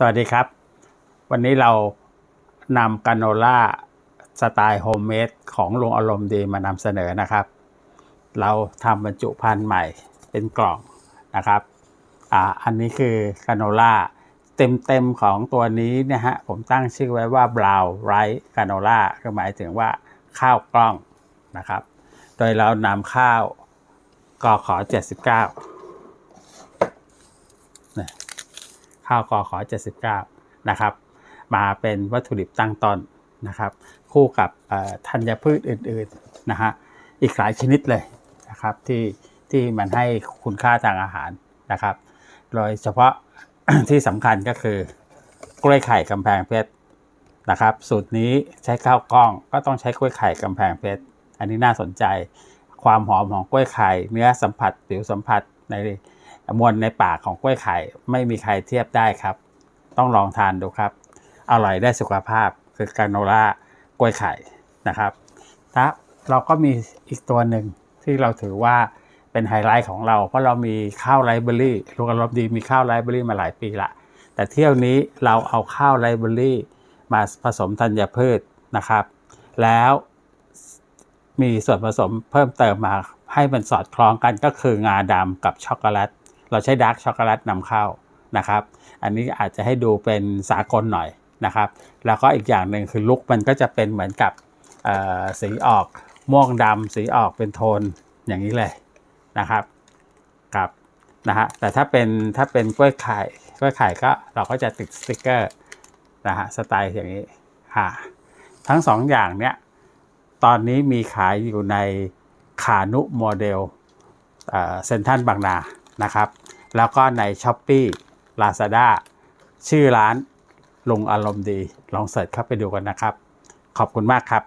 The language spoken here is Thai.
สวัสดีครับ วันนี้เรานำกาโนล่าสไตล์โฮมเมดของลุงอารมณ์ดีมานำเสนอนะครับ เราทำบรรจุภัณฑ์ใหม่เป็นกล่องนะครับอ่าอันนี้คือกาโนล่าเต็มๆของตัวนี้นะฮะผมตั้งชื่อไว้ว่า brown rice canola ก็หมายถึงว่าข้าวกล้องนะครับ โดยเรานำข้าวกอขอ 79 ข้าวกอขอ79 นะครับ มาเป็นวัตถุดิบตั้งต้นนะครับ คู่กับธัญพืชอื่นๆนะฮะอีกหลายชนิดเลยนะครับที่ที่มันให้คุณค่าทางอาหารนะครับ โดยเฉพาะที่สำคัญก็คือกล้วยไข่กำแพงเพชรนะครับ สูตรนี้ใช้ข้าวกล้องก็ต้องใช้กล้วยไข่กำแพงเพชรอันนี้น่าสนใจ ความหอมของกล้วยไข่ เนื้อสัมผัสผิวสัมผัสใน มวลในปากของกล้วยไข่ไม่มีใครเทียบได้ครับ ต้องลองทานดูครับ อร่อยได้สุขภาพคือกาโนล่ากล้วยไข่นะครับถ้าเราก็มีอีกตัวหนึ่งที่เราถือว่าเป็นไฮไลท์ของเรา เพราะเรามีข้าวไรเบอรี่ลูกอารมณ์ดีมีข้าวไรเบอรี่มาหลายปีละ แต่เที่ยวนี้เราเอาข้าวไรเบอรี่มาผสมธัญพืชนะครับ แล้วมีส่วนผสมเพิ่มเติมมาให้มันสอดคล้องกันก็คืองาดำกับช็อกโกแลต เราใช้ดาร์กช็อกโกแลตนำเข้านะครับ อันนี้อาจจะให้ดูเป็นสากลหน่อยนะครับ แล้วก็อีกอย่างหนึ่งคือลุกมันก็จะเป็นเหมือนกับสีออกม่วงดำสีออกเป็นโทนอย่างนี้เลยนะครับกับนะฮะแต่ถ้าเป็นถ้าเป็นกล้วยไข่กล้วยไข่ก็เราก็จะติดสติกเกอร์นะฮะสไตล์อย่างนี้ฮะทั้งสองอย่างเนี้ยตอนนี้มีขายอยู่ในขานุโมเดลเซ็นทรัลบางนา นะครับ แล้วก็ใน s h อ p e e Lazada ชื่อร้านลุงอารมณ์ดี ลองเสิร์ชเข้าไปดูกันนะครับ ขอบคุณมากครับ